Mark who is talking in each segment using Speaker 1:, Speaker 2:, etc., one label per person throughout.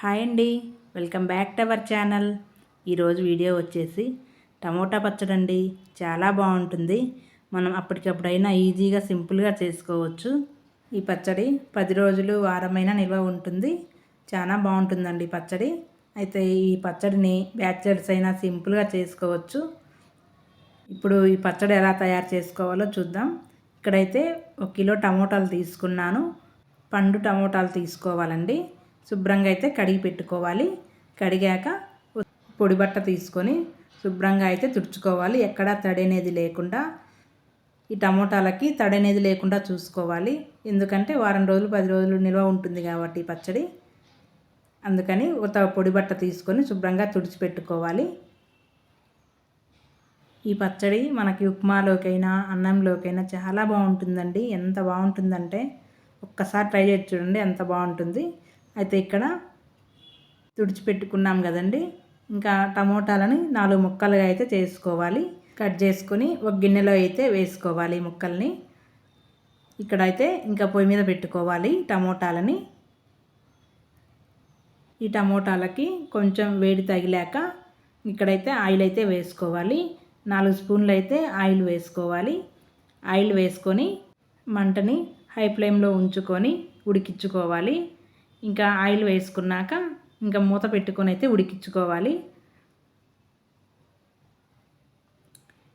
Speaker 1: Hi అండి. Welcome back to our channel. ఈరోజు video వచ్చేసి టమోటా పచ్చడి అండి. చాలా బాగుంటుంది. మనం అప్పటికప్పుడైనా ఈజీగా సింపుల్గా చేసుకోవచ్చు. ఈ పచ్చడి పది రోజులు వారమైనా నిల్వ ఉంటుంది. చాలా బాగుంటుందండి పచ్చడి. అయితే ఈ పచ్చడిని బ్యాచిలర్స్ అయినా సింపుల్గా చేసుకోవచ్చు. ఇప్పుడు ఈ పచ్చడి ఎలా తయారు చేసుకోవాలో చూద్దాం. ఇక్కడైతే ఒక కిలో టమోటాలు తీసుకున్నాను. పండు టమోటాలు తీసుకోవాలండి. శుభ్రంగా అయితే కడిగి పెట్టుకోవాలి. కడిగాక పొడి బట్ట తీసుకొని శుభ్రంగా అయితే తుడుచుకోవాలి. ఎక్కడా తడి అనేది లేకుండా ఈ టమోటాలకి తడి అనేది లేకుండా చూసుకోవాలి. ఎందుకంటే వారం రోజులు పది రోజులు నిల్వ ఉంటుంది కాబట్టి పచ్చడి. అందుకని ఒక పొడి బట్ట తీసుకొని శుభ్రంగా తుడిచిపెట్టుకోవాలి ఈ పచ్చడి మనకి ఉప్మాలోకైనా అన్నంలోకైనా చాలా బాగుంటుందండి. ఎంత బాగుంటుందంటే ఒక్కసారి ట్రై చేసి చూడండి ఎంత బాగుంటుంది. అయితే ఇక్కడ తుడిచిపెట్టుకున్నాం కదండి. ఇంకా టమోటాలని నాలుగు ముక్కలుగా అయితే చేసుకోవాలి. కట్ చేసుకొని ఒక గిన్నెలో అయితే వేసుకోవాలి ముక్కల్ని. ఇక్కడైతే ఇంకా పొయ్యి మీద పెట్టుకోవాలి టమోటాలని. ఈ టమోటాలకి కొంచెం వేడి తగిలాక ఇక్కడైతే ఆయిల్ అయితే వేసుకోవాలి. నాలుగు స్పూన్లు అయితే ఆయిల్ వేసుకోవాలి. ఆయిల్ వేసుకొని మంటని హై ఫ్లేమ్లో ఉంచుకొని ఉడికించుకోవాలి. ఇంకా ఆయిల్ వేసుకున్నాక ఇంకా మూత పెట్టుకొని అయితే ఉడికించుకోవాలి.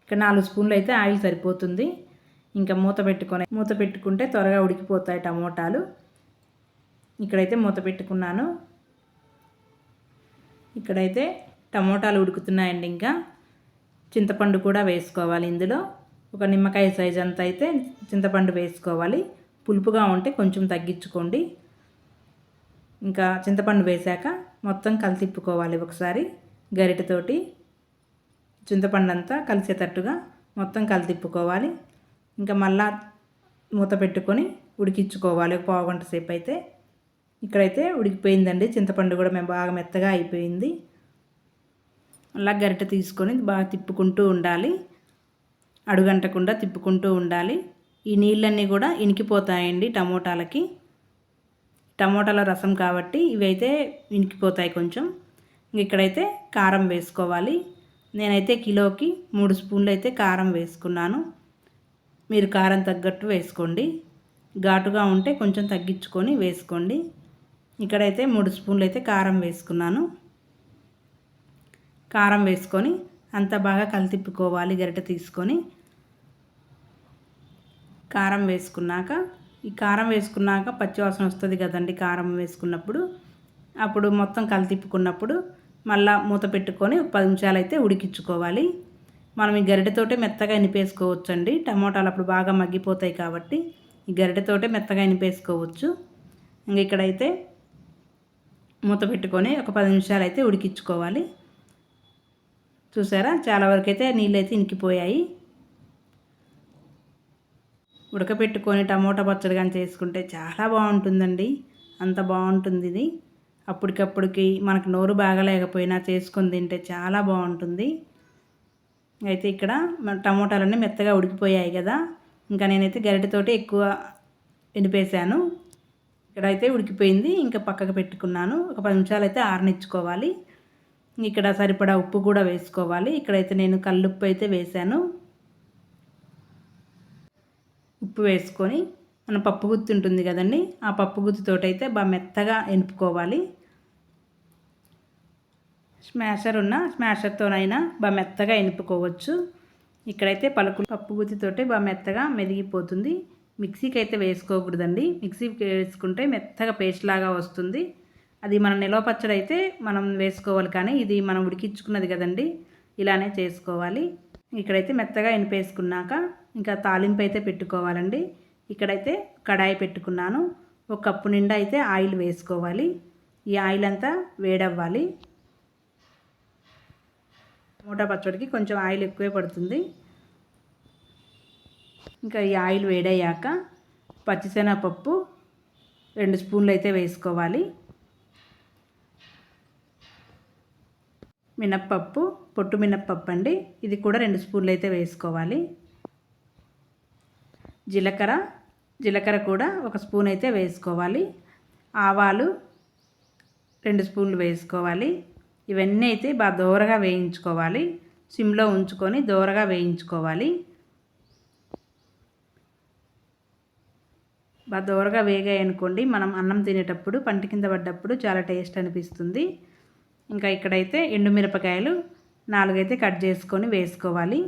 Speaker 1: ఇక్కడ నాలుగు స్పూన్లు అయితే ఆయిల్ సరిపోతుంది. ఇంకా మూత పెట్టుకొని మూత పెట్టుకుంటే త్వరగా ఉడికిపోతాయి టమోటాలు. ఇక్కడైతే మూత పెట్టుకున్నాను. ఇక్కడైతే టమోటాలు ఉడుకుతున్నాయండి ఇంకా. చింతపండు కూడా వేసుకోవాలి ఇందులో. ఒక నిమ్మకాయ సైజ్ అంతా అయితే చింతపండు వేసుకోవాలి. పులుపుగా ఉంటే కొంచెం తగ్గించుకోండి. ఇంకా చింతపండు వేశాక మొత్తం కలితిప్పుకోవాలి ఒకసారి గరిటెతోటి. చింతపండు అంతా కలిసేటట్టుగా మొత్తం కలితిప్పుకోవాలి ఇంకా మళ్ళా మూత పెట్టుకొని ఉడికించుకోవాలి ఒక పావు గంట సేపు అయితే. ఇక్కడైతే ఉడికిపోయిందండి. చింతపండు కూడా మేము బాగా మెత్తగా అయిపోయింది. అలా గరిటె తీసుకొని బాగా తిప్పుకుంటూ ఉండాలి. అడుగంటకుండా తిప్పుకుంటూ ఉండాలి. ఈ నీళ్ళన్నీ కూడా ఇనికిపోతాయండి టమోటాలకి. టమోటాల రసం కాబట్టి ఇవైతే ఇంకిపోతాయి కొంచెం. ఇక్కడైతే కారం వేసుకోవాలి. నేనైతే కిలోకి మూడు స్పూన్లు అయితే కారం వేసుకున్నాను. మీరు కారం తగ్గట్టు వేసుకోండి. ఘాటుగా ఉంటే కొంచెం తగ్గించుకొని వేసుకోండి. ఇక్కడైతే మూడు స్పూన్లు అయితే కారం వేసుకున్నాను. కారం వేసుకొని అంత బాగా కలితిప్పుకోవాలి గరిటె తీసుకొని. కారం వేసుకున్నాక ఈ కారం వేసుకున్నాక పచ్చివాసన వస్తుంది కదండి కారం వేసుకున్నప్పుడు అప్పుడు మొత్తం కలితిప్పుకున్నప్పుడు మళ్ళా మూత పెట్టుకొని పది నిమిషాలు అయితే ఉడికించుకోవాలి. మనం ఈ గరిటెతోటే మెత్తగా ఇనిపేసుకోవచ్చండి టమోటాలు అప్పుడు బాగా మగ్గిపోతాయి కాబట్టి ఈ గరిటెతోటే మెత్తగా ఇనిపేసుకోవచ్చు ఇంకా ఇక్కడైతే మూత పెట్టుకొని ఒక పది నిమిషాలు అయితే ఉడికించుకోవాలి. చూసారా? చాలా వరకు అయితే నీళ్ళు అయితే ఇనికిపోయాయి. ఉడకపెట్టుకొని టమోటా పచ్చడి కానీ చేసుకుంటే చాలా బాగుంటుందండి. అంత బాగుంటుంది ఇది. అప్పటికప్పటికి మనకు నోరు బాగలేకపోయినా చేసుకొని తింటే చాలా బాగుంటుంది. అయితే ఇక్కడ టమోటాలన్నీ మెత్తగా ఉడికిపోయాయి కదా. ఇంకా నేనైతే గరిటెతోటి ఎక్కువ ఎండిపేశాను. ఇక్కడైతే ఉడికిపోయింది. ఇంకా పక్కకు పెట్టుకున్నాను. ఒక పది నిమిషాలు అయితే ఆరనిచ్చుకోవాలి. ఇక్కడ సరిపడా ఉప్పు కూడా వేసుకోవాలి. ఇక్కడైతే నేను కల్లుప్పు అయితే వేశాను. ఉప్పు వేసుకొని మన పప్పు గుత్తి ఉంటుంది కదండి ఆ పప్పు గుత్తితోటైతే బాగా మెత్తగా ఎనుపుకోవాలి స్మాషర్ ఉన్న స్మాషర్తోనైనా బాగా మెత్తగా ఎనుపుకోవచ్చు ఇక్కడైతే పలుకులు పప్పు గుత్తితోటే బాగా మెత్తగా మెదిగిపోతుంది. మిక్సీకి అయితే వేసుకోకూడదండి. మిక్సీకి వేసుకుంటే మెత్తగా పేస్ట్ లాగా వస్తుంది. అది మన నిలవ పచ్చడి అయితే మనం వేసుకోవాలి కానీ ఇది మనం ఉడికించుకున్నది కదండి ఇలానే చేసుకోవాలి. ఇక్కడైతే మెత్తగా ఎనిపేసుకున్నాక ఇంకా తాలింపు అయితే పెట్టుకోవాలండి. ఇక్కడైతే కడాయి పెట్టుకున్నాను. ఒక కప్పు నిండా అయితే ఆయిల్ వేసుకోవాలి. ఈ ఆయిల్ అంతా వేడవ్వాలి. టమోటా పచ్చడికి కొంచెం ఆయిల్ ఎక్కువే పడుతుంది. ఇంకా ఈ ఆయిల్ వేడయ్యాక పచ్చిశనగపప్పు రెండు స్పూన్లు అయితే వేసుకోవాలి. మినప్పప్పు పొట్టు మినప్పప్పు అండి ఇది కూడా రెండు స్పూన్లు అయితే వేసుకోవాలి. జీలకర్ర జీలకర్ర కూడా ఒక స్పూన్ అయితే వేసుకోవాలి. ఆవాలు రెండు స్పూన్లు వేసుకోవాలి. ఇవన్నీ అయితే బాగా దోరగా వేయించుకోవాలి. సిమ్లో ఉంచుకొని దోరగా వేయించుకోవాలి. బాగా దోరగా వేగాయి అనుకోండి మనం అన్నం తినేటప్పుడు పంట కింద పడ్డప్పుడు చాలా టేస్ట్ అనిపిస్తుంది. ఇంకా ఇక్కడైతే ఎండుమిరపకాయలు నాలుగైతే కట్ చేసుకొని వేసుకోవాలి.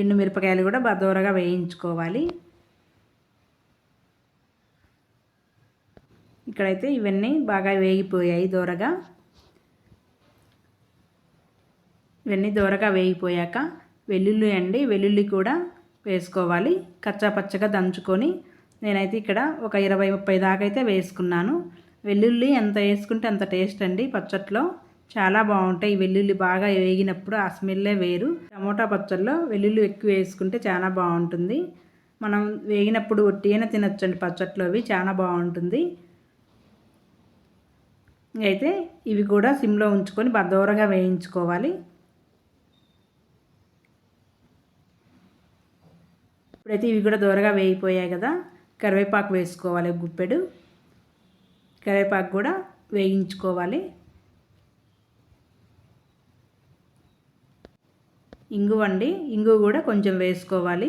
Speaker 1: ఎండు మిరపకాయలు కూడా బదోరగా వేయించుకోవాలి. ఇక్కడైతే ఇవన్నీ బాగా వేగిపోయాయి దూరగా. ఇవన్నీ దూరగా వేగిపోయాక వెల్లుల్లి అండి వెల్లుల్లి కూడా వేసుకోవాలి. కచ్చా పచ్చగా దంచుకొని నేనైతే ఇక్కడ ఒక ఇరవై ముప్పై దాకా అయితే వేసుకున్నాను. వెల్లుల్లి ఎంత వేసుకుంటే అంత టేస్ట్ అండి పచ్చట్లో. చాలా బాగుంటాయి. వెల్లుల్లి బాగా వేగినప్పుడు ఆ స్మెల్లే వేరు. టమోటా పచ్చళ్ళలో వెల్లుల్లి ఎక్కువ వేసుకుంటే చాలా బాగుంటుంది. మనం వేగినప్పుడు ఒట్టిగానే తినొచ్చండి పచ్చట్లో అవి చాలా బాగుంటుంది. అయితే ఇవి కూడా సిమ్లో ఉంచుకొని బద్దోరగా వేయించుకోవాలి. ఇప్పుడైతే ఇవి కూడా దూరగా వేయిపోయాయి కదా కరివేపాకు వేసుకోవాలి గుప్పెడు. కరివేపాకు కూడా వేయించుకోవాలి. ఇంగు వండి ఇంగు కూడా కొంచెం వేసుకోవాలి.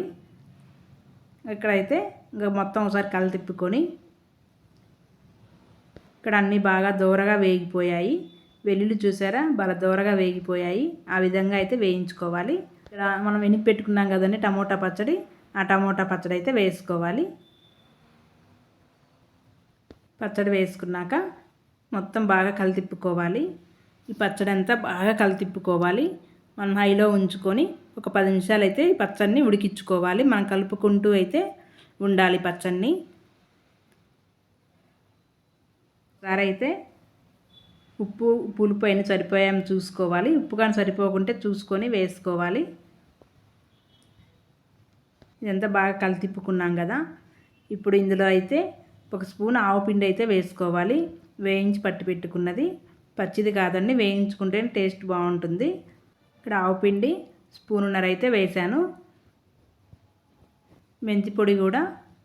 Speaker 1: ఇక్కడైతే ఇంకా మొత్తం ఒకసారి కళ్ళు తిప్పుకొని ఇక్కడ అన్నీ బాగా దూరగా వేగిపోయాయి. వెల్లుల్లి చూసారా? బాగా దూరగా వేగిపోయాయి. ఆ విధంగా అయితే వేయించుకోవాలి. ఇక్కడ మనం వెనక్కి పెట్టుకున్నాం కదండి టమోటా పచ్చడి. ఆ టమోటా పచ్చడి అయితే వేసుకోవాలి. పచ్చడి వేసుకున్నాక మొత్తం బాగా కలితిప్పుకోవాలి ఈ పచ్చడి అంతా బాగా కలితిప్పుకోవాలి మనం హైలో ఉంచుకొని ఒక పది నిమిషాలు అయితే ఈ పచ్చడిని ఉడికించుకోవాలి. మనం కలుపుకుంటూ అయితే ఉండాలి పచ్చడిని ఒకసారి అయితే ఉప్పు పులుపు అయిన సరిపోయాము చూసుకోవాలి. ఉప్పు కానీ సరిపోకుంటే చూసుకొని వేసుకోవాలి. ఇదంతా బాగా కలితిప్పుకున్నాం కదా. ఇప్పుడు ఇందులో అయితే ఒక స్పూన్ ఆవు పిండి అయితే వేసుకోవాలి. వేయించి పట్టి పెట్టుకున్నది. పచ్చిది కాదండి వేయించుకుంటే టేస్ట్ బాగుంటుంది. ఇక్కడ ఆవు పిండి స్పూనున్నర అయితే వేశాను. మెంతి పొడి కూడా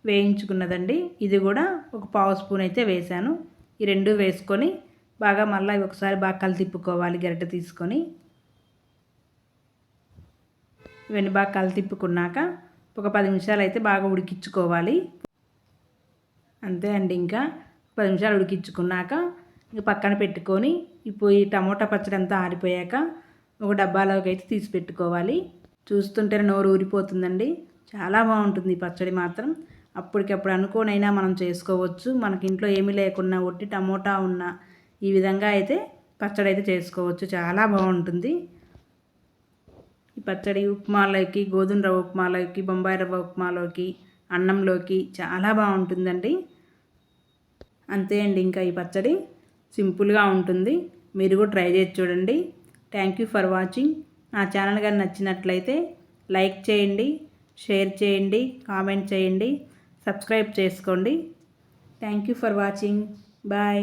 Speaker 1: వేయించుకున్నదండి. ఇది కూడా ఒక పావు స్పూన్ అయితే వేశాను. ఈ రెండు వేసుకొని బాగా మళ్ళీ ఒకసారి బాగా కలితిప్పుకోవాలి గరిటె తీసుకొని. ఇవన్నీ బాగా కలితిప్పుకున్నాక ఒక పది నిమిషాలు అయితే బాగా ఉడికించుకోవాలి. అంతే అండి ఇంకా. పది నిమిషాలు ఉడికించుకున్నాక ఇంక పక్కన పెట్టుకొని ఇప్పుడు ఈ టమోటా పచ్చడి అంతా ఆరిపోయాక ఒక డబ్బాలోకి అయితే తీసి పెట్టుకోవాలి. చూస్తుంటే నోరు ఊరిపోతుందండి. చాలా బాగుంటుంది ఈ పచ్చడి మాత్రం. అప్పటికప్పుడు అనుకోనైనా మనం చేసుకోవచ్చు. మనకి ఇంట్లో ఏమీ లేకున్నా ఒట్టి టమోటా ఉన్న ఈ విధంగా అయితే పచ్చడి అయితే చేసుకోవచ్చు. చాలా బాగుంటుంది. ఈ పచ్చడి ఉప్మాలోకి గోధుమ రవ్వ ఉప్మాలోకి బొంబాయి రవ్వ ఉప్మాలోకి అన్నంలోకి చాలా బాగుంటుందండి. అంతే అండి ఇంకా ఈ పచ్చడి. సింపుల్గా ఉంటుంది. మీరు కూడా ట్రై చేసి చూడండి. థ్యాంక్ యూ ఫర్ వాచింగ్ నా ఛానల్ కానీ నచ్చినట్లయితే లైక్ చేయండి షేర్ చేయండి కామెంట్ చేయండి సబ్స్క్రైబ్ చేసుకోండి. Thank you for watching bye